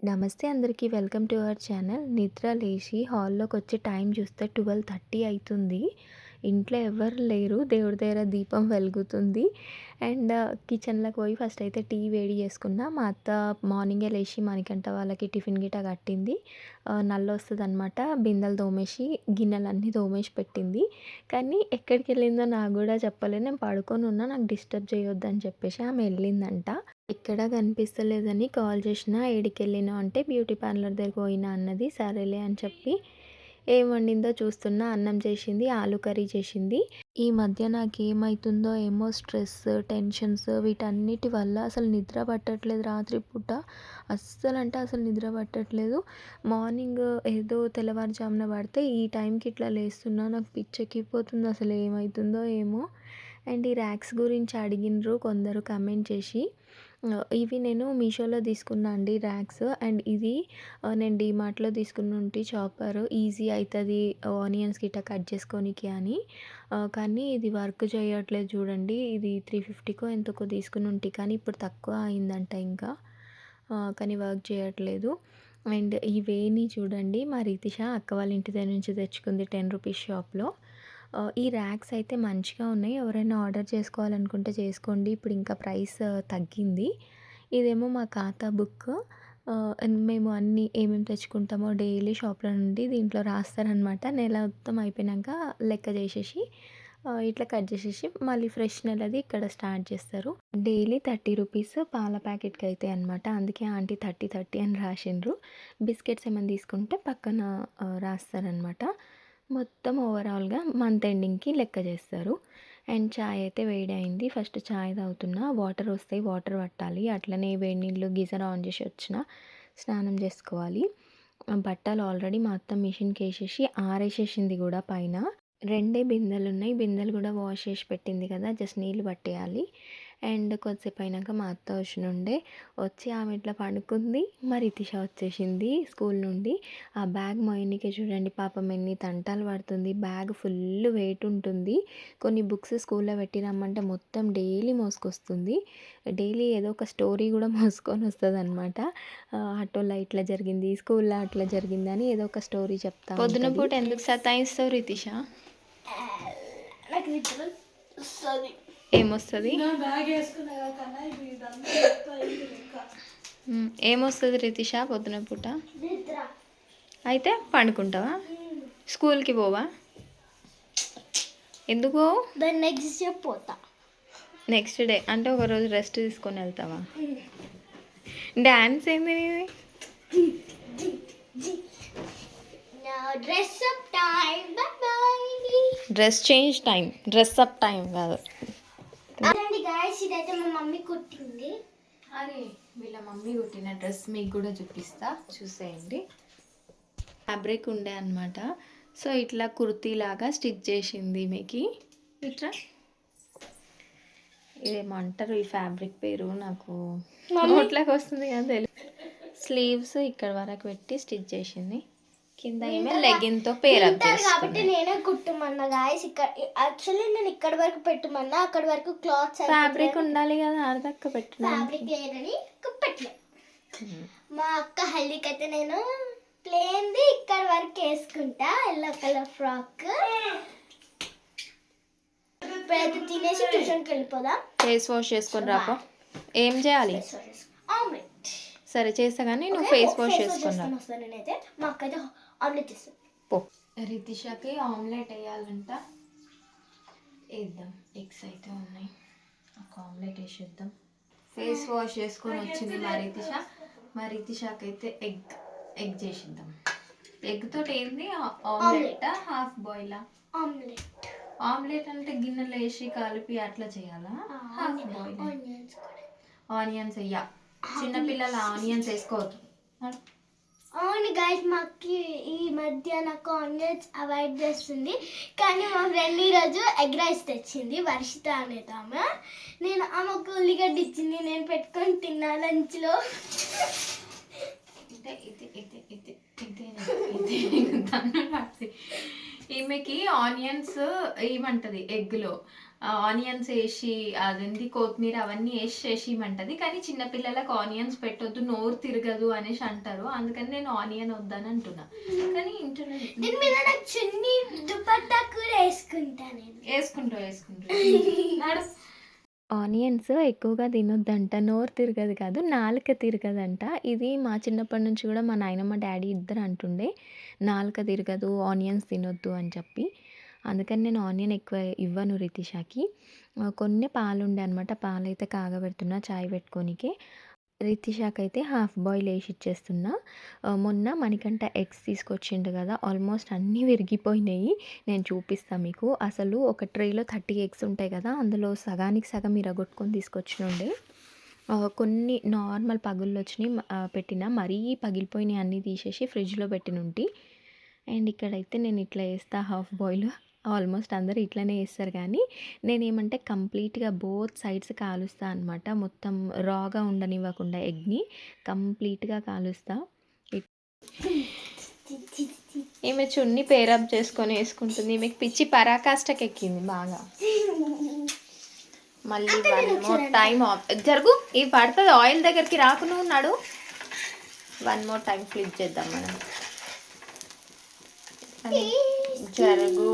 నమస్తే అందరికీ welcome to our channel. నిద్ర లేచి హాల్లోకి వచ్చి టైం చూస్తే ట్వెల్వ్ థర్టీ అవుతుంది ఇంట్లో ఎవరు లేరు. దేవుడి దగ్గర దీపం వెలుగుతుంది. అండ్ కిచెన్లోకి పోయి ఫస్ట్ అయితే టీ వేడి చేసుకున్నా. మా అత్త మార్నింగే లేచి మనకంట వాళ్ళకి టిఫిన్ గిట కట్టింది. నల్ల వస్తుంది అనమాట బిందెలు తోమేసి గిన్నెలన్నీ తోమేసి పెట్టింది. కానీ ఎక్కడికి వెళ్ళిందో నాకు కూడా చెప్పలేదు. నేను పడుకొని ఉన్నా నాకు డిస్టర్బ్ చేయొద్దని చెప్పేసి ఆమె వెళ్ళిందంట. ఎక్కడ కనిపిస్తలేదని కాల్ చేసిన ఏడికి వెళ్ళినా అంటే బ్యూటీ పార్లర్ దగ్గరికి పోయినా అన్నది సరేలే అని చెప్పి ఏం వండిందో చూస్తున్నా. అన్నం చేసింది ఆలు కర్రీ చేసింది. ఈ మధ్య నాకు ఏమవుతుందో ఏమో స్ట్రెస్ టెన్షన్స్ వీటన్నిటి వల్ల అసలు నిద్ర పట్టట్లేదు రాత్రి పూట. అస్సలు అంటే అసలు నిద్ర పట్టట్లేదు. మార్నింగ్ ఏదో తెల్లవారుజామున పడితే ఈ టైంకి ఇట్లా లేస్తున్నా నాకు పిచ్చెక్కిపోతుంది అసలు ఏమవుతుందో ఏమో. అండ్ ఈ ర్యాక్స్ గురించి అడిగినరు కొందరు కమెంట్ చేసి ఇవి నేను మీషోలో తీసుకున్నా అండి ర్యాక్స్. అండ్ ఇది నేను డీమార్ట్లో తీసుకున్న చాపర్. ఈజీ అవుతుంది ఆనియన్స్ గిట్ట కట్ చేసుకోనికి అని. కానీ ఇది వర్క్ చేయట్లేదు చూడండి. ఇది త్రీ ఫిఫ్టీకో ఎంతకో తీసుకుని ఉంటే కానీ ఇప్పుడు తక్కువ అయిందంట ఇంకా. కానీ వర్క్ చేయట్లేదు. అండ్ ఈ చూడండి మా రీతిష అక్క వాళ్ళ ఇంటి దగ్గర నుంచి తెచ్చుకుంది టెన్ రూపీస్ షాప్లో. ఈ ర్యాక్స్ అయితే మంచిగా ఉన్నాయి. ఎవరైనా ఆర్డర్ చేసుకోవాలనుకుంటే చేసుకోండి. ఇప్పుడు ఇంకా ప్రైస్ తగ్గింది. ఇదేమో మా ఖాతా బుక్ మేము అన్నీ ఏమేమి తెచ్చుకుంటామో డైలీ షాప్లో నుండి దీంట్లో రాస్తారనమాట నెల మొత్తం అయిపోయినాక లెక్క చేసేసి ఇట్లా కట్ చేసేసి మళ్ళీ ఫ్రెష్ నెలది ఇక్కడ స్టార్ట్ చేస్తారు. డైలీ థర్టీ రూపీస్ పాల ప్యాకెట్కి అయితే అనమాట అందుకే ఆంటీ థర్టీ థర్టీ అని రాసిండ్రు. బిస్కెట్స్ ఏమైనా తీసుకుంటే పక్కన రాస్తారనమాట మొత్తం ఓవరాల్గా మంత్ ఎండింగ్కి లెక్క చేస్తారు. అండ్ చాయ్ అయితే వేడి అయింది. ఫస్ట్ చాయ్ తాగుతున్నా. వాటర్ వస్తాయి. వాటర్ పట్టాలి. అట్లనే వేడి నీళ్ళు గీజర్ ఆన్ చేసి వచ్చిన స్నానం చేసుకోవాలి. బట్టలు ఆల్రెడీ మా అత్త మిషన్కి వేసేసి ఆరేసేసింది కూడా పైన. రెండే బిందెలు ఉన్నాయి. బిందెలు కూడా వాష్ చేసి పెట్టింది కదా. జస్ట్ నీళ్ళు పట్టేయాలి. అండ్ కొద్దిసేపు అయినాక మా అత్త వచ్చినుండే. వచ్చి ఆమె ఇట్లా పడుకుంది. మరి ఇతిష వచ్చేసింది స్కూల్ నుండి. ఆ బ్యాగ్ మొయ్యనికే చూడండి పాపం ఎన్ని తంటాలు పడుతుంది. బ్యాగ్ ఫుల్ వెయిట్ ఉంటుంది. కొన్ని బుక్స్ స్కూల్లో పెట్టి రమ్మంటే మొత్తం డైలీ మోసుకొస్తుంది. డైలీ ఏదో ఒక స్టోరీ కూడా మోసుకొని వస్తుంది అనమాట ఆటోలో ఇట్లా జరిగింది స్కూల్లో అట్లా జరిగింది అని ఏదో ఒక స్టోరీ చెప్తా పొద్దున పూట ఎందుకు సతాయిస్తావు రితిష? ఏమొస్తుంది? ఏమొస్తుంది రితిష పొద్దున పూట? అయితే పండుకుంటావా? స్కూల్కి పోవా? ఎందుకు? నెక్స్ట్ డే పోతా. నెక్స్ట్ డే అంటే ఒక రోజు రెస్ట్ తీసుకొని వెళ్తావా? డ్యాన్స్ ఏంది dress up time dress change time dress up time కాదు. గాయస్ ఇదైతే మా మమ్మీ కుట్టింది. అరే వీళ్ళ మమ్మీ కుట్టిన డ్రెస్ మీకు కూడా చూపిస్తా. చూసేయండి. ఫ్యాబ్రిక్ ఉండే అనమాట సో ఇట్లా కుర్తీ లాగా స్టిచ్ చేసింది మీకు. ఇట్లా. ఇదేమో అంటారు ఈ ఫ్యాబ్రిక్ పేరు నాకు నోట్లోకి వస్తుంది కదా తెలియదు స్లీవ్స్ ఇక్కడ వరకు పెట్టి స్టిచ్ చేసింది. కింద ఏమో లెగిన్తో పేర్ కాబట్టి నేనే కుట్టమన్నా గాయస్ ఇక్కడ యాక్చువల్లీ నేను ఇక్కడ వరకు పెట్టమన్నా అక్కడ వరకు క్లాత్స్ ఫ్యాబ్రిక్ ఉండాలి కదా ఆడదక్క పెట్టిన ఫ్యాబ్రిక్ లేదని పెట్టలే. మా అక్క హల్దీకి అయితే నేను ప్లేన్ది ఇక్కడ వరకు వేసుకుంటా ఎల్లో కలర్ ఫ్రాక్ ఇప్పుడైతే తినేసి ట్యూషన్కి వెళ్ళిపోదాం. ఫేస్ వాష్ చేసుకొని రాపో. ఏం చేయాలి? ఆమ్లెట్ సరే చేస్తా కానీ నువ్వు ఫేస్ వాష్ చేసుకొని రా. వస్తాను నేనైతే. మా అక్క అయితే ఆమ్లెట్ చేస్తాను పో. రితిషాకి ఆమ్లెట్ వేయాలంట. వేద్దాం. ఎగ్స్ అయితే ఉన్నాయి. ఒక ఆమ్లెట్ వేసేద్దాం. ఫేస్ వాష్ చేసుకొని వచ్చింది మా రితిష. మా రితిషాకి అయితే ఎగ్ ఎగ్ చేసిద్దాం. ఎగ్ తోటి ఏంది? ఆమ్లెట్ హాఫ్ బాయిలా. ఆమ్లెట్. ఆమ్లెట్ అంటే గిన్నెలో వేసి కలిపి అట్లా చేయాలా? Half boil. ఆనియన్స్ ఆనియన్స్ అయ్యా చిన్నపిల్లలు ఆనియన్స్ వేసుకోవద్దు. అవును గైస్ మాకు ఈ మధ్య నాకు ఆన్లైన్ అవాయిడ్ చేస్తుంది. కానీ మా ఫ్రెండ్ ఈరోజు ఎగ్ రైస్ తెచ్చింది వర్షిత అనేది ఆమె. నేను ఆమెకు ఉల్లిగడ్డ ఇచ్చింది నేను పెట్టుకొని తిన్నా లంచ్లో. ఈమెకి ఆనియన్స్ ఏమంటది ఎగ్లో. ఆనియన్స్ వేసి అదేంటి కొత్తిమీర అవన్నీ వేసి చేసి ఇమ్మంటది కానీ చిన్నపిల్లలకు ఆనియన్స్ పెట్టొద్దు నోరు తిరగదు అనేసి అంటారు. అందుకని నేను ఆనియన్ వద్దని అంటున్నా. కానీ ఇంటర్నెట్ దీని మీద నాకు చున్నీ దుపట్టా కూడా వేసుకుంటా నేను. వేసుకుంటూ వేసుకుంటూ నడు. ఆనియన్స్ ఎక్కువగా తినొద్దంట నోరు తిరగదు కాదు నాలుక తిరగదంట. ఇది మా చిన్నప్పటి నుంచి కూడా మా నాయనమ్మ డాడీ ఇద్దరు అంటుండే నాలుక తిరగదు ఆనియన్స్ తినొద్దు అని చెప్పి. అందుకని నేను ఆనియన్ ఎక్కువ ఇవ్వను రితిషాకి. కొన్ని పాలు ఉండే అనమాట పాలు అయితే కాగబెడుతున్నా చాయ్ పెట్టుకోనికే. రితిషాకి అయితే హాఫ్ బాయిల్ వేసి ఇచ్చేస్తున్నా. మొన్న మణికంట ఎగ్స్ తీసుకొచ్చిండు కదా ఆల్మోస్ట్ అన్నీ విరిగిపోయినాయి. నేను చూపిస్తాను మీకు. అసలు ఒక ట్రేలో థర్టీ ఎగ్స్ ఉంటాయి కదా అందులో సగానికి సగం ఇరగొట్టుకొని తీసుకొచ్చినుండే. కొన్ని నార్మల్ పగుళ్ళు వచ్చినాయి పెట్టిన. మరీ పగిలిపోయినాయి అన్నీ తీసేసి ఫ్రిడ్జ్లో పెట్టినుంటి. అండ్ ఇక్కడైతే నేను ఇట్లా వేస్తా హాఫ్ బాయిల్. ఆల్మోస్ట్ అందరూ ఇట్లనే వేస్తారు కానీ నేనేమంటే కంప్లీట్గా బోత్ సైడ్స్ కాలుస్తా అనమాట మొత్తం రాగా ఉండనివ్వకుండా ఎగ్ని కంప్లీట్గా కాలుస్తా. ఈమె చున్ని పేరప్ చేసుకొని వేసుకుంటుంది. ఈమెకి పిచ్చి పరాకాష్ఠకి ఎక్కింది బాగా. మళ్ళీ వన్ మోర్ టైం జరుగు ఇవి పడుతుంది ఆయిల్ దగ్గరికి రాకుండా ఉన్నాడు వన్ మోర్ టైం ఫ్లిప్ చేద్దాం మనం. జరుగు.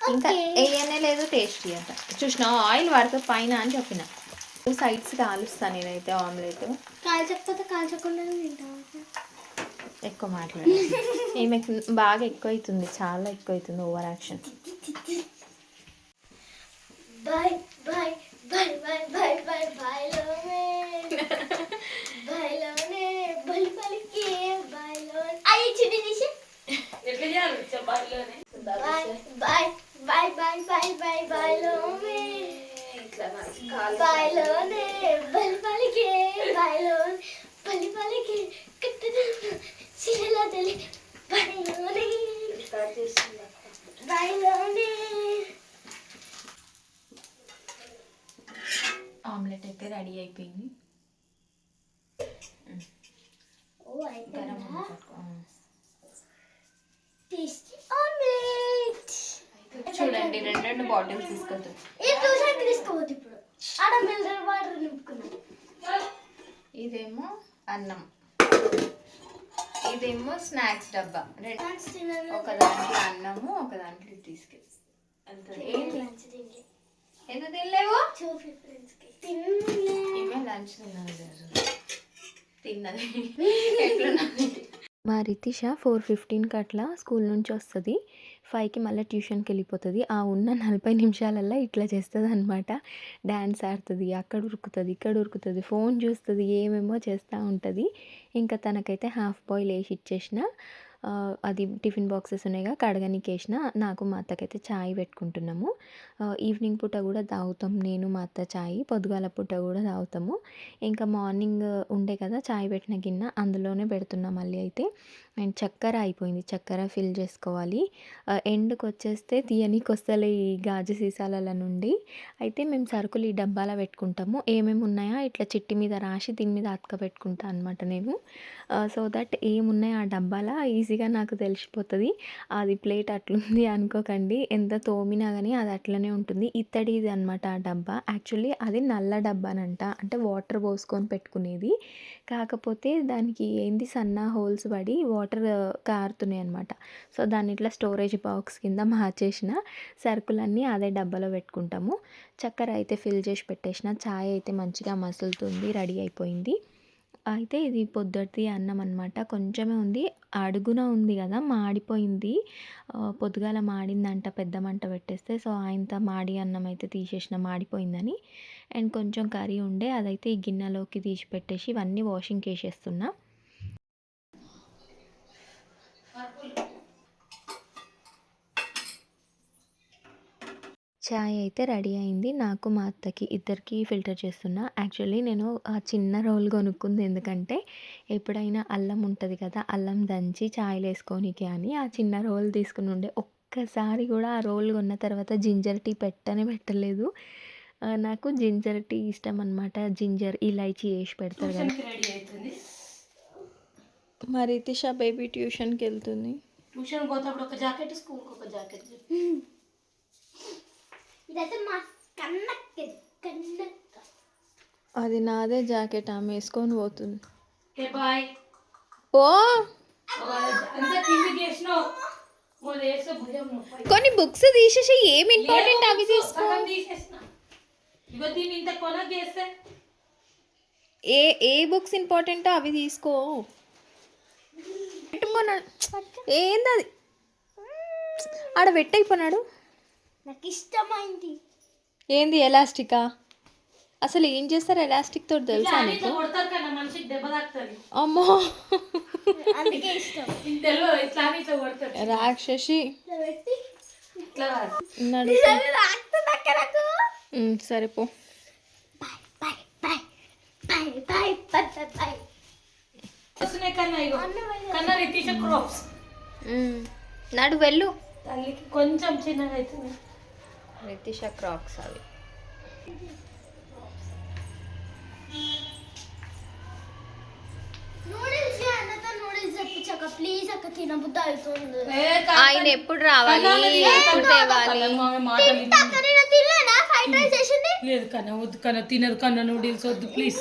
ఇంకా వేయనే లేదు టేస్టీ అంట. చూసిన ఆయిల్ పడుతుంది పైన అని చెప్పిన. సైడ్స్ కాలుస్తాను నేనైతే ఆమ్లెట్. కాల్చకపోతే కాల్చకుండా ఎక్కువ మాట్లాడాలి ఈమెకి బాగా ఎక్కువ అవుతుంది చాలా ఎక్కువ అవుతుంది ఓవర్ యాక్షన్ బాయ్ బాయ్ బాయ్ బాయ్ బాయ్ బాయ్ బాయ్లోనే బాయ్లోనే బలి బలికి బాయ్లోనే అయ్యి చుడి తీసి బాయ్ బాయ్ బాయ్ బాయ్ బాయ్ బాయ్ బాయ్లోనే బాయ్లోనే బాయ్లోనే బలి బలికి కట్టుదా శిలలా తల్లి బాయ్లోనే బాయ్లోనే ఆమ్లెట్ అయితే రెడీ అయిపోయింది ఓ గరం అయిపోయిందా పట్టుకో. టేస్టీ ఆమ్లెట్ చూడండి రెండు రెండు బాటిల్స్ తీసుకొద్దాం ఈ ట్యూషన్ తీసుకోవద్దు ఇప్పుడు. ఆడ మినరల్ వాటర్ నింపుకున్నాం. ఇదేమో అన్నం. ఇదేమో స్నాక్స్ డబ్బా. రెండు ఒక దాంట్లో అన్నము ఒక దాంట్లో తీసుకెళ్ళి. తినలేవు? ఏమే లంచ్ తిన్నది లేదు. తిన్నది. ఎట్లున్నది? మా రితిష ఫోర్ ఫిఫ్టీన్కి అట్లా స్కూల్ నుంచి వస్తుంది. ఫైవ్కి మళ్ళీ ట్యూషన్కి వెళ్ళిపోతుంది ఆ ఉన్న నలభై నిమిషాలల్లో ఇట్లా చేస్తుంది అనమాట డ్యాన్స్ ఆడుతుంది అక్కడ ఉరుకుతుంది ఇక్కడ ఉరుకుతుంది ఫోన్ చూస్తుంది ఏమేమో చేస్తూ ఉంటుంది. ఇంకా తనకైతే హాఫ్ బాయిల్ వేసి ఇచ్చేసిన. అది టిఫిన్ బాక్సెస్ ఉన్నాయిగా కడగనికి వేసిన నాకు మా అత్తకైతే చాయ్ పెట్టుకుంటున్నాము. ఈవినింగ్ పూట కూడా తాగుతాం. నేను మా అత్త చాయ్ పొద్దుగాల పూట కూడా తాగుతాము. ఇంకా మార్నింగ్ ఉండే కదా చాయ్ పెట్టిన గిన్నె అందులోనే పెడుతున్నాం మళ్ళీ అయితే. అండ్ చక్కెర అయిపోయింది. చక్కెర ఫిల్ చేసుకోవాలి. ఎండ్కి వచ్చేస్తే తీయనికి వస్తలే ఈ గాజు సీసాల నుండి అయితే మేము సరుకులు ఈ డబ్బాలో పెట్టుకుంటాము. ఏమేమి ఉన్నాయో ఇట్లా చిట్టి మీద రాసి దీని మీద అతక పెట్టుకుంటా అనమాట నేను. సో దట్ ఏమున్నాయి ఆ డబ్బాలో ఈజీగా నాకు తెలిసిపోతుంది. అది ప్లేట్ అట్లుంది అనుకోకండి. ఎంత తోమినా కానీ అది అట్లనే ఉంటుంది. ఇత్తడిది అనమాట ఆ డబ్బా. యాక్చువల్లీ అది నల్ల డబ్బానంట. అంటే వాటర్ పోసుకొని పెట్టుకునేది. కాకపోతే దానికి ఏంది సన్న హోల్స్ పడి వాటర్ వాటర్ కారుతున్నాయి అనమాట సో దాన్ని ఇట్లా స్టోరేజ్ బాక్స్ కింద మార్చేసిన సరుకులన్నీ అదే డబ్బాలో పెట్టుకుంటాము. చక్కెర అయితే ఫిల్ చేసి పెట్టేసిన. చాయ్ అయితే మంచిగా మసులుతుంది రెడీ అయిపోయింది. అయితే ఇది పొద్దుటి అన్నం అనమాట కొంచెమే ఉంది. అడుగున ఉంది కదా మాడిపోయింది. పొద్దుగాల మాడిందంట పెద్ద మంట పెట్టేస్తే. సో ఆయనతో మాడి అన్నం అయితే తీసేసిన మాడిపోయిందని. అండ్ కొంచెం కర్రీ ఉండే అదైతే ఈ గిన్నెలోకి తీసి పెట్టేసి ఇవన్నీ వాషింగ్కి వేసేస్తున్నా చాయ్ అయితే రెడీ అయింది. నాకు మా అత్తకి ఇద్దరికి ఫిల్టర్ చేస్తున్నా. యాక్చువల్లీ నేను ఆ చిన్న రోల్ కొనుక్కుంది. ఎందుకంటే ఎప్పుడైనా అల్లం ఉంటుంది కదా అల్లం దంచి చాయ్లో వేసుకోనికి అని ఆ చిన్న రోల్ తీసుకుని ఉండే. ఒక్కసారి కూడా ఆ రోల్ కొన్న తర్వాత జింజర్ టీ పెట్టనే పెట్టలేదు. నాకు జింజర్ టీ ఇష్టం అనమాట జింజర్ ఇలాచీ వేసి పెడతారు కదా. మరి రితిషా బేబీ ట్యూషన్కి వెళ్తుంది. ట్యూషన్ పోతాప్పుడు ఒక జాకెట్ స్కూల్కి ఒక జాకెట్. ఇదైతే మా అది నాదే జాకెట్ ఆమె వేసుకొని పోతుంది. ఓ! కొన్ని బుక్స్ తీసేసి ఏం ఇంపార్టెంట్ అవి తీసుకో. ఏ ఏ బుక్స్ ఇంపార్టెంటో అవి తీసుకో. పెట్టుకున్నాడు ఏందది ఆడ పెట్టయిపోయినాడు నాకు ఇష్టమైంది ఏంది ఎలాస్టికా? అసలు ఏం చేస్తారు ఎలాస్టిక్ తోటి తెలుసా నీకు? కొడతారు కదా మనిషికి దెబ్బ తాకుతుంది అమ్మో! అందుకే ఇష్టం. నీకు తెలియదు ఇట్లా అని ఇట్లా కొడతారు. రాక్షసి. ఇట్లా పెట్టి ఇట్లా కాదు. ఉన్నాడు రాస్తుంది అక్క నాకు. ఉమ్, సరే పో. Bye bye bye bye bye bye bye. వస్తున్నాయి కన్నా ఇగో. కన్నా రితీష క్రాప్స్ ఉమ్, నడు వెళ్ళు. తల్లికి కొంచెం చిన్నగా అవుతుంది. నితిష క్రాక్స్ అవి. నూడిల్స్ అన్నతో నూడిల్స్ తెప్పించక ప్లీజ్ అక్క తినబుద్ధి అవుతుంది. ఆయన ఎప్పుడు రావాలి? ఎప్పుడు తేవాలి? లేదు కన్నా వద్దు కన్నా తినదు కన్నా నూడిల్స్ వద్దు ప్లీజ్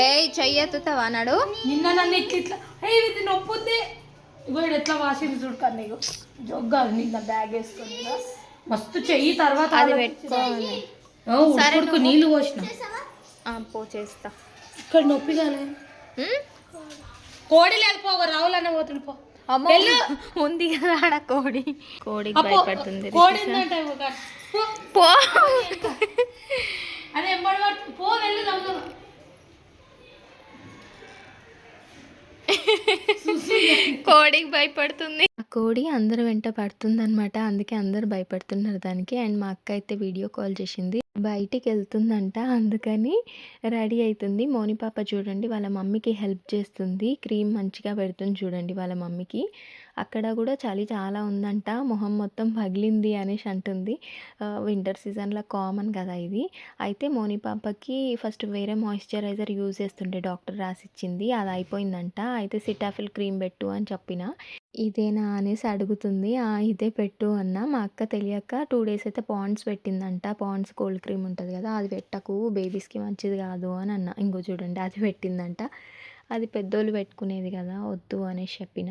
ఏయ్ చెయ్యెత్తుతావా నడు? నిన్న నన్ను ఇట్లా ఇట్లా ఏ ఇది నొప్పి ఉంది ఇగో ఈడు ఎట్లా వాసింది చూడు కన్నా ఇగో. జొగ్గా నిన్న బ్యాగ్ వేసుకొని మస్తు చెయ్యి తర్వాత అది పెట్టుకోవాలి. నీళ్ళు పోసిన. ఆ, పో చేస్తా. ఇక్కడ నొప్పి కాలే ఉమ్? కోడి లేకపోగా రావులన్న పోతుంది పో. అమ్మో ఉంది కదా ఆడ కోడి. భయపడుతుంది కోడి ఒక పో. పో. అదే. పో వెళ్ళి కోడికి భయపడుతుంది. ఆ కోడి అందరు వెంట పడుతుంది అనమాట అందుకే అందరు భయపడుతున్నారు దానికి. అండ్ మా అక్క అయితే వీడియో కాల్ చేసింది. బయటికి వెళ్తుందంట అందుకని రెడీ అవుతుంది మోని పాప చూడండి వాళ్ళ మమ్మీకి హెల్ప్ చేస్తుంది. క్రీమ్ మంచిగా పెడుతుంది చూడండి వాళ్ళ మమ్మీకి. అక్కడ కూడా చలి చాలా ఉందంట మొహం మొత్తం పగిలింది అనేసి అంటుంది. వింటర్ సీజన్లో కామన్ కదా ఇది. అయితే మోని పాపకి ఫస్ట్ వేరే మాయిశ్చరైజర్ యూజ్ చేస్తుండే డాక్టర్ రాసిచ్చింది అది అయిపోయిందంట. అయితే సిటాఫిల్ క్రీమ్ పెట్టు అని చెప్పిన. ఇదేనా అనేసి అడుగుతుంది. "ఆ, ఇదే పెట్టు అన్న. మా అక్క తెలియక టూ డేస్ అయితే పాండ్స్ పెట్టిందంట. పాండ్స్ కోల్డ్ క్రీమ్ ఉంటుంది కదా అది పెట్టకు బేబీస్కి మంచిది కాదు అని అన్న. ఇంకో చూడండి అది పెట్టిందంట. అది పెద్దోళ్ళు పెట్టుకునేది కదా వద్దు అనేసి చెప్పిన.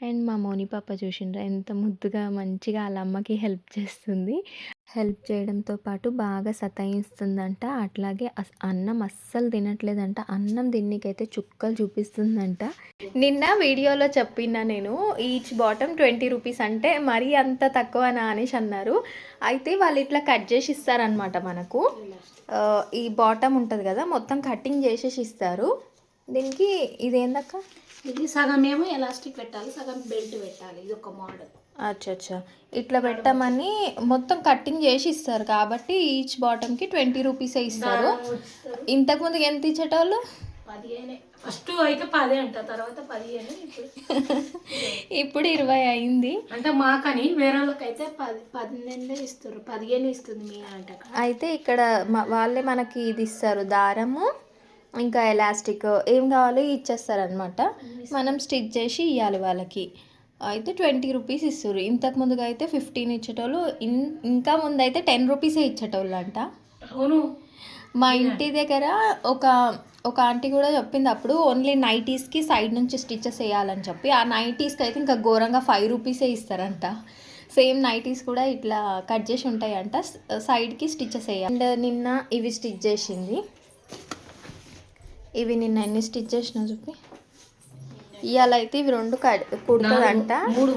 అండ్ మా మౌని పాప చూసిండ్రా. ఎంత ముద్దుగా మంచిగా వాళ్ళ అమ్మకి హెల్ప్ చేస్తుంది. హెల్ప్ చేయడంతో పాటు బాగా సతాయిస్తుందంట. అట్లాగే అన్నం అస్సలు తినట్లేదంట. అన్నం తిన్నికైతే చుక్కలు చూపిస్తుందంట. నిన్న వీడియోలో చెప్పిన నేను ఈచ్ బాటమ్ ట్వంటీ రూపీస్ అంటే మరీ అంత తక్కువనా అనేసి అన్నారు. అయితే వాళ్ళు ఇట్లా కట్ చేసి ఇస్తారనమాట మనకు. ఈ బాటమ్ ఉంటుంది కదా మొత్తం కటింగ్ చేసేసి ఇస్తారు. దీనికి ఇదేందక్క? ఇది సగం ఏమో ఎలాస్టిక్ పెట్టాలి సగం బెల్ట్ పెట్టాలి ఇది ఒక మోడల్. అచ్చా అచ్చా ఇట్లా పెట్టమని మొత్తం కటింగ్ చేసి ఇస్తారు కాబట్టి ఈచ్ బాటమ్కి ట్వంటీ రూపీసే ఇస్తారు. ఇంతకు ముందుకు ఎంత ఇచ్చేటోళ్ళు? పదిహేనే. ఫస్ట్ అయితే పదే అంట తర్వాత పదిహేను ఇప్పుడు ఇప్పుడు ఇరవై అయింది. అంటే మాకని వేరే వాళ్ళకైతే పది పన్నెండే ఇస్తారు పదిహేను ఇస్తుంది మీ అంట అయితే ఇక్కడ వాళ్ళే మనకి ఇది ఇస్తారు దారము. ఇంకా ఎలాస్టిక్ ఏం కావాలో ఇచ్చేస్తారనమాట. మనం స్టిచ్ చేసి ఇవ్వాలి వాళ్ళకి. అయితే ట్వంటీ రూపీస్ ఇస్తారు ఇంతకు ముందుగా అయితే ఫిఫ్టీన్ ఇచ్చేటోళ్ళు ఇన్ ఇంకా ముందు అయితే టెన్ రూపీసే ఇచ్చేటోళ్ళు అంట అవును. మా ఇంటి దగ్గర ఒక ఒక ఆంటీ కూడా చెప్పింది అప్పుడు ఓన్లీ నైటీస్కి సైడ్ నుంచి స్టిచెస్ వేయాలని చెప్పి. ఆ నైటీస్కి అయితే ఇంకా ఘోరంగా ఫైవ్ రూపీసే ఇస్తారంట. సేమ్ నైటీస్ కూడా ఇట్లా కట్ చేసి ఉంటాయంట. సైడ్కి స్టిచెస్ వేయాలి. అండ్ నిన్న ఇవి స్టిచ్ చేసింది. ఇవి నిన్న ఎన్ని స్టిచ్ చేసినా చెప్పి ఇవాళ అయితే ఇవి రెండు కుడుతుందంట. మూడు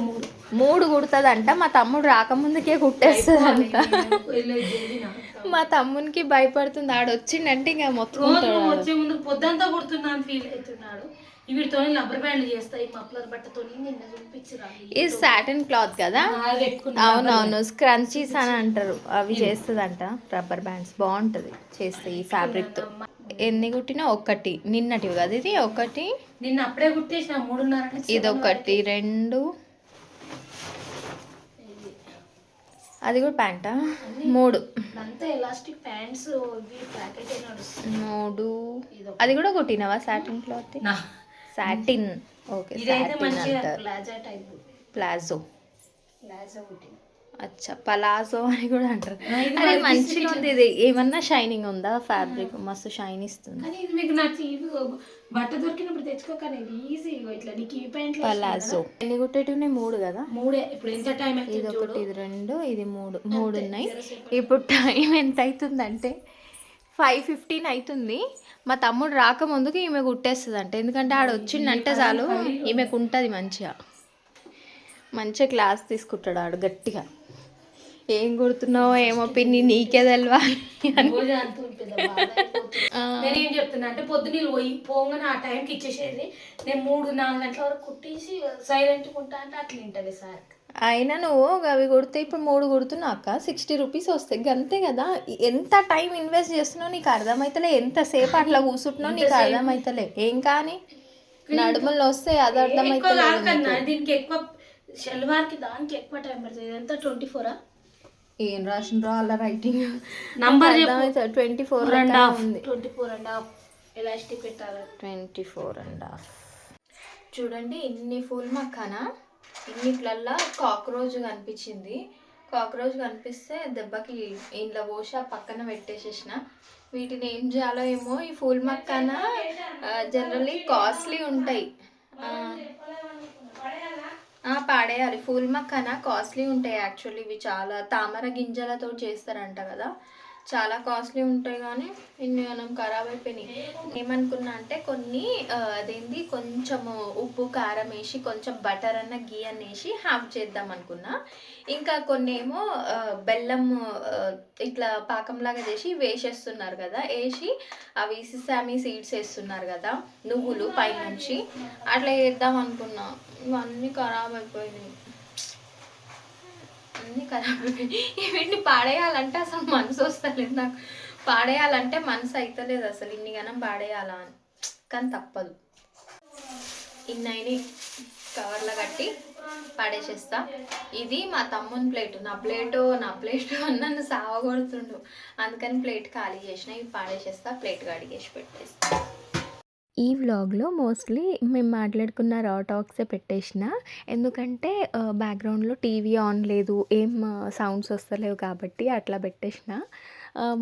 మూడు. కుడుతుందంట. మా తమ్ముడు రాకముందుకే కుట్టేస్తుందంట. మా తమ్మునికి భయపడుతుంది. ఆడు వచ్చిండంటే ఇంకా మొత్తం వచ్చే ముందు పొద్దంతా కుడుతున్నా అని ఫీల్ అవుతున్నాడు. వీటితో రబ్బర్ బ్యాండ్ చేస్తాయి మఫ్లర్ బట్టతో నిన్న చూపించరాలి ఇది సాటిన్ క్లాత్ కదా? అవునవును స్క్రంచీస్ అని అంటారు. అవి చేస్తుందంట. రబ్బర్ బ్యాండ్స్ బాగుంటుంది. చేస్తే ఈ ఫ్యాబ్రిక్తో ఎన్ని కుట్టినా ఒకటి నిన్నటివి కదా ఇది ఒకటి నిన్న అప్పుడే కుట్టేసిన మూడున్నర ఇది ఒకటి రెండు. అది కూడా ప్యాంటా? మూడు. అంతా ఎలాస్టిక్ ప్యాంట్స్ మూడు. అది కూడా కుట్టినవా? Satin cloth satin okay palazzo palazzo. Palazzo కుట్టిన. అచ్చా పలాజో అని కూడా అంటారు. అరే మంచిగా ఉంది ఇది. ఏమన్నా షైనింగ్ ఉందా ఫ్యాబ్రిక్ మస్తు షైన్ ఇస్తుంది. కానీ ఇది మీకు ఇవి బట్ట దొరికినప్పుడు తెచ్చుకోకనే ఈజీ ఇట్లా నీకు ఈ ప్యాంట్లు పలాజో ఎన్ని గుట్టేటివి మూడు కదా? మూడే. ఇప్పుడు ఎంత టైం ఇది ఒకటి ఇది రెండు ఇది మూడు. మూడు ఉన్నాయి. ఇప్పుడు టైం ఎంత అవుతుందంటే ఫైవ్ ఫిఫ్టీన్ అవుతుంది. మా తమ్ముడు రాకముందుకు ఈమె కుట్టేస్తుంది అంట ఎందుకంటే ఆడ వచ్చిందంటే చాలు ఈమెకు ఉంటుంది మంచిగా. మంచిగా క్లాస్ తీసుకుంటాడు ఆడు గట్టిగా. ఏం కుడుతున్నావో ఏమో పిన్ని నీకే తెలవాలి. నేను ఏం చెప్తున్నా అంటే పొద్దున్న పోయి పోగానే ఆ టైంకి ఇచ్చేసేది. నేను మూడు నాలుగు గంటల వరకు కుట్టేసి సైలెంట్ ఉంటా అంటే అట్లా ఉంటుంది సార్. అయినా నువ్వు అవి కుడితే ఇప్పుడు మూడు కుడుతున్నాక సిక్స్టీ రూపీస్ వస్తాయి. అంతే కదా. ఎంత టైం ఇన్వెస్ట్ చేస్తున్నావు నీకు అర్థమవుతలే ఎంతసేపు అట్లా కూర్చుంటున్నావు నీకు అర్థమవుతలే ఏం కానీ నడుములు వస్తే అది కాకన్నా దీనికి ఎక్కువ షల్వార్కి దానికి ఎక్కువ టైం పడుతుంది. ఎంత? ట్వంటీ ఫోరా ఏం రాసిన అలా writing number twenty four and half ఉంది. Twenty four and half elastic పెట్టాలి. ట్వంటీ ఫోర్ అండ్ హాఫ్ చూడండి ఇన్ని ఫుల్ మక్కన? ఇన్నిట్లల్లా కాక్రోచ్ కనిపించింది. కాక్రోచ్ కనిపిస్తే దెబ్బకి ఇంట్లో పోసి ఆ పక్కన పెట్టేసేసిన. వీటిని ఏం చేయాలో ఏమో ఈ ఫుల్ మక్కన? జనరల్లీ కాస్ట్లీ ఉంటాయి. పడేయాలి. ఫుల్ మక్కన? కాస్ట్లీ ఉంటాయి యాక్చువల్లీ ఇవి చాలా. తామర గింజలతో చేస్తారంట కదా. చాలా కాస్ట్లీ ఉంటాయి కానీ ఇన్ని మనం ఖరాబ్ అయిపోయినాయి. ఏమనుకున్నా అంటే కొన్ని ఆ, అదేంది కొంచెము ఉప్పు కారం వేసి కొంచెం బటర్ అన్న గీ అన్న వేసి హాఫ్ చేద్దాం అనుకున్నా. ఇంకా కొన్ని ఏమో బెల్లం ఇట్లా పాకంలాగా చేసి వేసేస్తున్నారు కదా వేసి అవి సిసామి సీడ్స్ వేస్తున్నారు కదా నువ్వులు పైనుంచి అట్లా చేద్దాం అనుకున్నా. ఇవన్నీ ఖరాబ్ అయిపోయినాయి. అన్నీ ఖరాబ్. అయిపోయినాయి పాడేయాలంటే అసలు మనసు వస్తలేదు నాకు. పాడేయాలంటే మనసు అవుతలేదు అసలు. ఇన్ని గనం పాడేయాలా అని. కానీ తప్పదు. ఇన్నైని కవర్లో కట్టి పాడేసేస్తా. ఇది మా తమ్ముని ప్లేట్. నా ప్లేట్ నా ప్లేట్ నన్ను సావగొడుతుండు. అందుకని ప్లేట్ ఖాళీ చేసిన ఇవి పాడేసేస్తా ప్లేట్ కడిగేసి పెట్టేస్తా. ఈ వ్లాగ్లో మోస్ట్లీ మేము మాట్లాడుకున్న రా టాక్సే పెట్టేసిన. ఎందుకంటే బ్యాక్గ్రౌండ్లో టీవీ ఆన్ లేదు ఏం సౌండ్స్ వస్తలేవు కాబట్టి అట్లా పెట్టేసిన.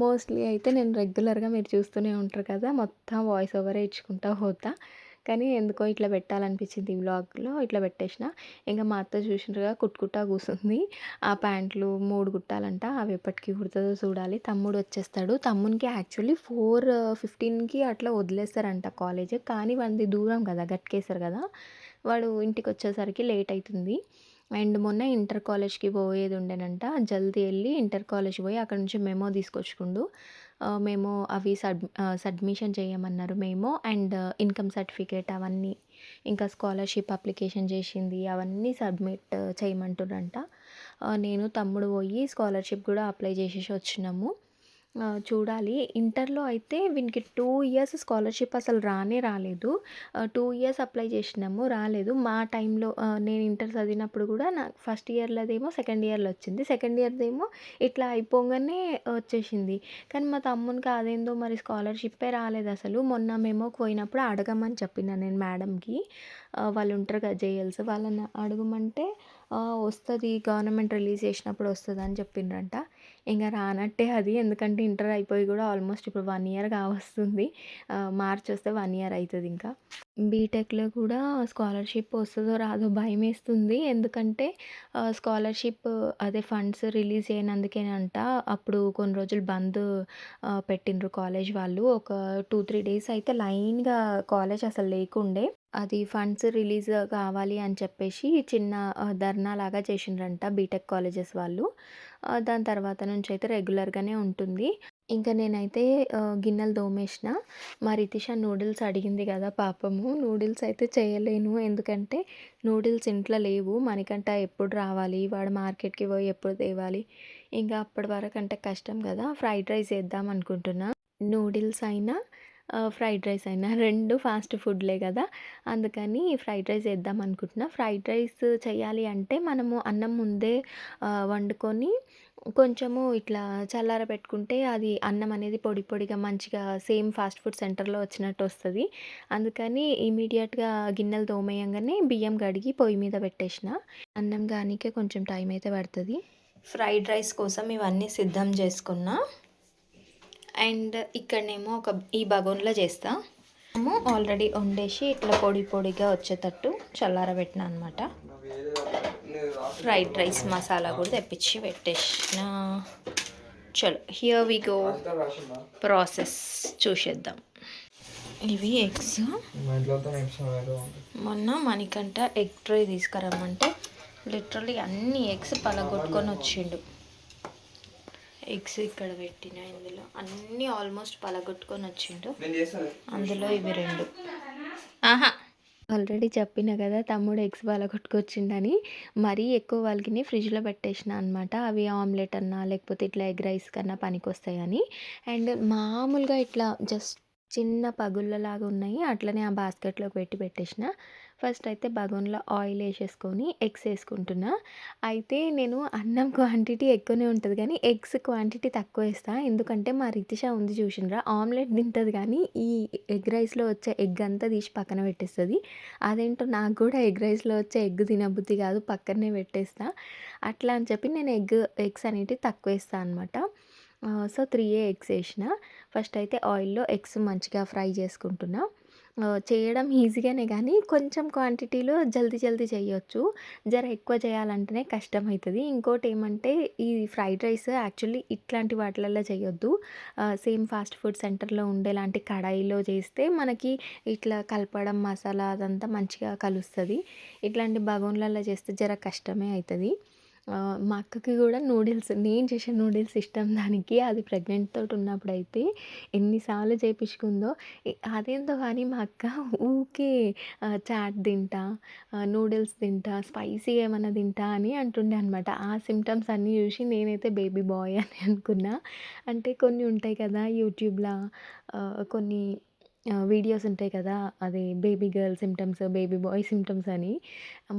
మోస్ట్లీ అయితే నేను రెగ్యులర్గా మీరు చూస్తూనే ఉంటారు కదా మొత్తం వాయిస్ ఓవరే ఇచ్చుకుంటా పోతా. కానీ ఎందుకో ఇట్లా పెట్టాలనిపించింది ఈ ఇట్లా పెట్టేసిన. ఇంకా మా అత్త చూసినట్టుగా కుట్టుకుట్టా కూసుంది. ఆ ప్యాంట్లు మూడు కుట్టాలంట అవి ఎప్పటికీ కుడుతుందో చూడాలి. తమ్ముడు వచ్చేస్తాడు. తమ్మునికి యాక్చువల్లీ ఫోర్ ఫిఫ్టీన్కి అట్లా వదిలేస్తారంట కాలేజ్. కానీ వాడిది దూరం కదా గట్కేశారు కదా. వాడు ఇంటికి వచ్చేసరికి లేట్ అవుతుంది అండ్ మొన్న ఇంటర్ కాలేజ్కి పోయేది ఉండేనంట జల్దీ వెళ్ళి ఇంటర్ కాలేజ్ పోయి అక్కడ నుంచి మెమో తీసుకొచ్చుకుండు. మేము అవి సబ్ సబ్మిషన్ చేయమన్నారు మేము. అండ్ ఇన్కమ్ సర్టిఫికేట్ అవన్నీ ఇంకా స్కాలర్షిప్ అప్లికేషన్ చేసింది అవన్నీ సబ్మిట్ చేయమంటున్నారంట నేను తమ్ముడు పోయి స్కాలర్షిప్ కూడా అప్లై చేసేసి వచ్చినాము. చూడాలి. ఇంటర్లో అయితే వీనికి టూ ఇయర్స్ స్కాలర్షిప్ అసలు రానే రాలేదు. టూ ఇయర్స్ అప్లై చేసినాము రాలేదు. మా టైంలో నేను ఇంటర్ చదివినప్పుడు కూడా నా ఫస్ట్ ఇయర్లోదేమో సెకండ్ ఇయర్లో వచ్చింది. సెకండ్ ఇయర్దేమో ఇట్లా అయిపోగానే వచ్చేసింది. కానీ మా తమ్మునికి అదేందో మరి స్కాలర్షిప్పే రాలేదు అసలు. మొన్న మేము పోయినప్పుడు అడగమని చెప్పిన నేను మేడంకి. వాళ్ళు ఉంటారు కదా జేఎల్స్ వాళ్ళని అడగమంటే వస్తుంది గవర్నమెంట్ రిలీజ్ చేసినప్పుడు వస్తుంది అని చెప్పిండ్రంట ఇంకా రానట్టే అది. ఎందుకంటే ఇంటర్ అయిపోయి కూడా ఆల్మోస్ట్ ఇప్పుడు వన్ ఇయర్ కావస్తుంది. మార్చ్ వస్తే వన్ ఇయర్ అవుతుంది ఇంకా. బీటెక్లో కూడా స్కాలర్షిప్ వస్తుందో రాదో భయం వేస్తుంది ఎందుకంటే స్కాలర్షిప్ అదే ఫండ్స్ రిలీజ్ అయినందుకేనంట. అప్పుడు కొన్ని రోజులు బంద్ పెట్టిండ్రు కాలేజ్ వాళ్ళు. ఒక టూ త్రీ డేస్ అయితే లైన్గా కాలేజ్ అసలు లేకుండే. అది ఫండ్స్ రిలీజ్ కావాలి అని చెప్పేసి చిన్న ధర్నా లాగా చేసిండ్రంట బీటెక్ కాలేజెస్ వాళ్ళు. దాని తర్వాత నుంచి అయితే రెగ్యులర్గానే ఉంటుంది. ఇంకా నేనైతే గిన్నెలు దోమేసిన. మా రితిష నూడిల్స్ అడిగింది కదా పాపము. నూడిల్స్ అయితే చేయలేను. ఎందుకంటే నూడిల్స్ ఇంట్లో లేవు. మనకంట ఎప్పుడు రావాలి? వాడు మార్కెట్కి పోయి ఎప్పుడు తేవాలి? ఇంకా అప్పటి వరకు అంటే కష్టం కదా. ఫ్రైడ్ రైస్ వేద్దాం అనుకుంటున్నా. నూడిల్స్ అయినా ఫ్రైడ్ రైస్ అయినా రెండు ఫాస్ట్ ఫుడ్లే కదా. అందుకని ఫ్రైడ్ రైస్ వేద్దాం అనుకుంటున్నా. ఫ్రైడ్ రైస్ చేయాలి అంటే మనము అన్నం ముందే వండుకొని కొంచెము ఇట్లా చల్లార పెట్టుకుంటే అది అన్నం అనేది పొడి పొడిగా మంచిగా సేమ్ ఫాస్ట్ ఫుడ్ సెంటర్లో వచ్చినట్టు వస్తుంది. అందుకని ఇమీడియట్గా గిన్నెలు తోమేయంగానే బియ్యం కడిగి పొయ్యి మీద పెట్టేసిన. అన్నం కానీకే కొంచెం టైం అయితే పడుతుంది. ఫ్రైడ్ రైస్ కోసం ఇవన్నీ సిద్ధం చేసుకున్నా. అండ్ ఇక్కడనేమో ఒక ఈ బగోన్లో చేస్తా. మేము ఆల్రెడీ వండేసి ఇట్లా పొడి పొడిగా వచ్చేటట్టు చల్లారబెట్టిన అనమాట ఫ్రైడ్ రైస్ మసాలా కూడా తెప్పించి పెట్టేసిన. చలో హియర్ వి గో ప్రాసెస్ చూసేద్దాం. ఇవి ఎగ్స్. మొన్న మణికంట ఎగ్ ట్రే తీసుకురమ్మంటే లిటరలీ అన్ని ఎగ్స్ పలగొట్టుకొని వచ్చిండు. ఎగ్స్ ఇక్కడ పెట్టిన ఇందులో. అన్నీ ఆల్మోస్ట్ పలగొట్టుకొని వచ్చిండు. అందులో ఇవి రెండు. ఆహా ఆల్రెడీ చెప్పిన కదా తమ్ముడు ఎగ్స్ బాగా కొట్టుకొచ్చిండని. మరీ ఎక్కువ వాళ్ళకి ఫ్రిడ్జ్లో పెట్టేసిన అనమాట అవి ఆమ్లెట్ అన్నా లేకపోతే ఇట్లా ఎగ్ రైస్ కన్నా పనికొస్తాయని. అండ్ మామూలుగా ఇట్లా జస్ట్ చిన్న పగుళ్ళలాగా ఉన్నాయి. అట్లనే ఆ బాస్కెట్లోకి పెట్టి పెట్టేసిన. ఫస్ట్ అయితే బగోన్లో ఆయిల్ వేసేసుకొని ఎగ్స్ వేసుకుంటున్నా అయితే నేను అన్నం క్వాంటిటీ ఎక్కువనే ఉంటుంది కానీ ఎగ్స్ క్వాంటిటీ తక్కువ వేస్తాను ఎందుకంటే మా రితిష ఉంది చూసినరా ఆమ్లెట్ తింటుంది కానీ ఈ ఎగ్ రైస్లో వచ్చే ఎగ్ అంతా తీసి పక్కన పెట్టేస్తుంది. అదేంటో నాకు కూడా ఎగ్ రైస్లో వచ్చే ఎగ్ తినబుద్ధి కాదు పక్కనే పెట్టేస్తా. అట్లా అని చెప్పి నేను ఎగ్ ఎగ్స్ అనేటివి తక్కువ వేస్తాను అనమాట సో త్రీ ఏ ఎగ్స్ వేసిన ఫస్ట్ అయితే ఆయిల్లో ఎగ్స్ మంచిగా ఫ్రై చేసుకుంటున్నా. చేయడం ఈజీగానే కానీ కొంచెం క్వాంటిటీలో జల్దీ జల్దీ చేయొచ్చు. జర ఎక్కువ చేయాలంటేనే కష్టం అవుతుంది ఇంకోటి ఏమంటే ఈ ఫ్రైడ్ రైస్ యాక్చువల్లీ ఇట్లాంటి వాటిలలో చేయొద్దు. సేమ్ ఫాస్ట్ ఫుడ్ సెంటర్లో ఉండేలాంటి కడాయిలో చేస్తే మనకి ఇట్లా కలపడం మసాలా అదంతా మంచిగా కలుస్తుంది. ఇట్లాంటి బగోన్లలో చేస్తే జర కష్టమే అవుతుంది మా అక్కకి కూడా నూడిల్స్ నేను చేసే నూడిల్స్ ఇష్టం దానికి. అది ప్రెగ్నెంట్ తోటి ఉన్నప్పుడు అయితే ఎన్నిసార్లు చేపించుకుందో అదేంతో అదేందో కానీ మా అక్క ఊకే చాట్ తింటా నూడిల్స్ తింటా స్పైసీ ఏమైనా తింటా అని అంటుండే అనమాట ఆ సిమ్టమ్స్ అన్నీ చూసి నేనైతే బేబీ బాయ్ అని అనుకున్నా. అంటే కొన్ని ఉంటాయి కదా యూట్యూబ్లో కొన్ని వీడియోస్ ఉంటాయి కదా అది baby girl symptoms baby boy symptoms అని.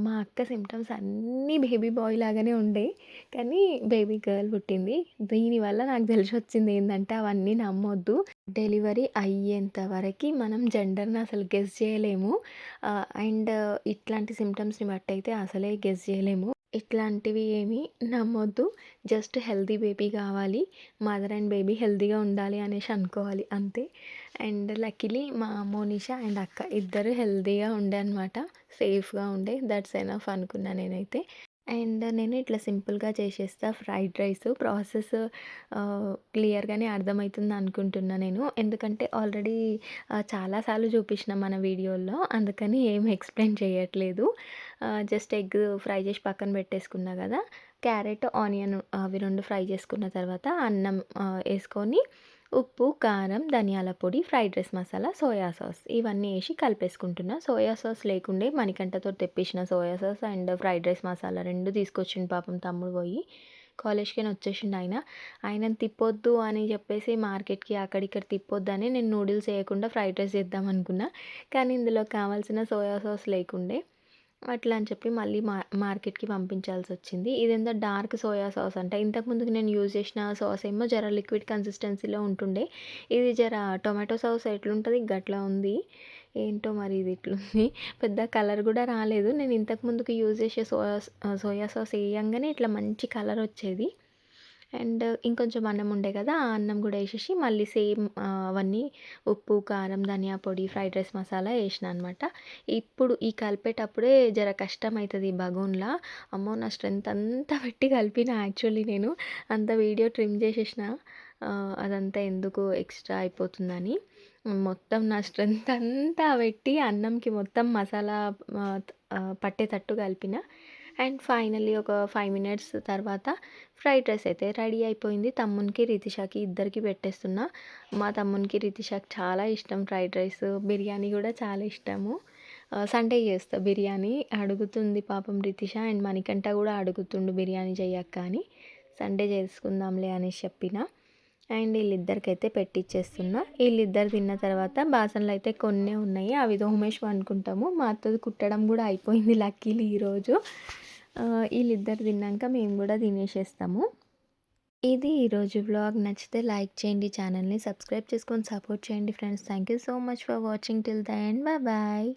మా అక్క సిమ్టమ్స్ అన్నీ బేబీ బాయ్ లాగానే ఉండే కానీ బేబీ గర్ల్ పుట్టింది. దీనివల్ల నాకు తెలిసి వచ్చింది ఏంటంటే అవన్నీ నమ్మొద్దు. డెలివరీ అయ్యేంత వరకు మనం జెండర్ని అసలు గెస్ చేయలేము. అండ్ ఇట్లాంటి సిమ్టమ్స్ని బట్టి అయితే అసలే గెస్ చేయలేము. ఇట్లాంటివి ఏమీ నమ్మొద్దు. జస్ట్ హెల్తీ బేబీ కావాలి మదర్ అండ్ బేబీ హెల్తీగా ఉండాలి అనేసి అనుకోవాలి అంతే. అండ్ లక్కీలీ మా మోనిషా అండ్ అక్క ఇద్దరు హెల్తీగా ఉండే అనమాట సేఫ్గా ఉండే. దట్స్ ఎనఫ్ అనుకున్నా నేనైతే. అండ్ నేను ఇట్లా సింపుల్గా చేసేస్తా ఫ్రైడ్ రైస్. ప్రాసెస్ క్లియర్గానే అర్థమవుతుంది అనుకుంటున్నా నేను. ఎందుకంటే ఆల్రెడీ చాలాసార్లు చూపించిన మన వీడియోల్లో. అందుకని ఏం ఎక్స్ప్లెయిన్ చేయట్లేదు. జస్ట్ ఎగ్ ఫ్రై చేసి పక్కన పెట్టేసుకున్నా కదా. క్యారెట్ ఆనియన్ అవి రెండు ఫ్రై చేసుకున్న తర్వాత అన్నం వేసుకొని ఉప్పు కారం ధనియాల పొడి fried rice masala soya sauce. ఇవన్నీ వేసి కలిపేసుకుంటున్నా. సోయా సాస్ లేకుండే మణికంటతో తెప్పించిన soya sauce and fried rice masala రెండు తీసుకొచ్చిండు పాపం తమ్ముడు పోయి. కాలేజ్కి వచ్చేసిండు ఆయన. ఆయన తిప్పొద్దు అని చెప్పేసి మార్కెట్కి అక్కడిక్కడ తిప్పొద్దు అని నేను నూడిల్స్ వేయకుండా ఫ్రైడ్ రైస్ చేద్దాం అనుకున్నా. కానీ ఇందులో కావాల్సిన సోయా సాస్ లేకుండే అట్లా అని చెప్పి మళ్ళీ మా మార్కెట్కి పంపించాల్సి వచ్చింది ఇదేందో డార్క్ సోయా సాస్ అంట. ఇంతకుముందుకు నేను యూజ్ చేసిన సాస్ ఏమో జర లిక్విడ్ కన్సిస్టెన్సీలో ఉంటుండే. ఇది జర టొమాటో సాస్ ఎట్లుంటుంది? గట్లా ఉంది. ఏంటో మరి ఇది ఇట్లుంది పెద్ద కలర్ కూడా రాలేదు. నేను ఇంతకు ముందుకు యూజ్ చేసే సోయా సోయా సాస్ వేయంగానే ఇట్లా మంచి కలర్ వచ్చేది అండ్ ఇంకొంచెం అన్నం ఉండే కదా ఆ అన్నం కూడా వేసేసి మళ్ళీ సేమ్ అవన్నీ ఉప్పు కారం ధనియా పొడి ఫ్రైడ్ రైస్ మసాలా వేసిన అనమాట ఇప్పుడు ఈ కలిపేటప్పుడే జర కష్టం అవుతుంది ఈ బగోన్లా. అమ్మో నా స్ట్రెంత్ అంతా పెట్టి కలిపిన యాక్చువల్లీ నేను. అంత వీడియో ట్రిమ్ చేసేసిన అదంతా ఎందుకు ఎక్స్ట్రా అయిపోతుందని. మొత్తం నా స్ట్రెంత్ అంతా పెట్టి అన్నంకి మొత్తం మసాలా పట్టేటట్టు కలిపిన. అండ్ ఫైనల్లీ ఒక ఫైవ్ మినిట్స్ తర్వాత ఫ్రైడ్ రైస్ అయితే రెడీ అయిపోయింది. తమ్మునికి రితిషాకి ఇద్దరికి పెట్టేస్తున్నా. మా తమ్మునికి రితిషాకి చాలా ఇష్టం ఫ్రైడ్ రైస్. బిర్యానీ కూడా చాలా ఇష్టము. సండే చేస్తా బిర్యానీ. అడుగుతుంది పాపం రితిష అండ్ మణికంఠ కూడా అడుగుతుండు బిర్యానీ చేయక్క అని. సండే చేసుకుందాంలే అనేసి చెప్పిన. అండ్ వీళ్ళిద్దరికైతే పెట్టిచ్చేస్తున్నా. వీళ్ళిద్దరు తిన్న తర్వాత బాసనలు అయితే కొన్నే ఉన్నాయి. అవి దోమేష్ అనుకుంటాము మా అత్తది కుట్టడం కూడా అయిపోయింది లక్కీలు ఈరోజు. వీళ్ళిద్దరు తిన్నాక మేము కూడా తినేసేస్తాము. ఇది ఈరోజు వ్లాగ్ నచ్చితే లైక్ చేయండి ఛానల్ని సబ్స్క్రైబ్ చేసుకొని సపోర్ట్ చేయండి friends thank you so much for watching till the end bye bye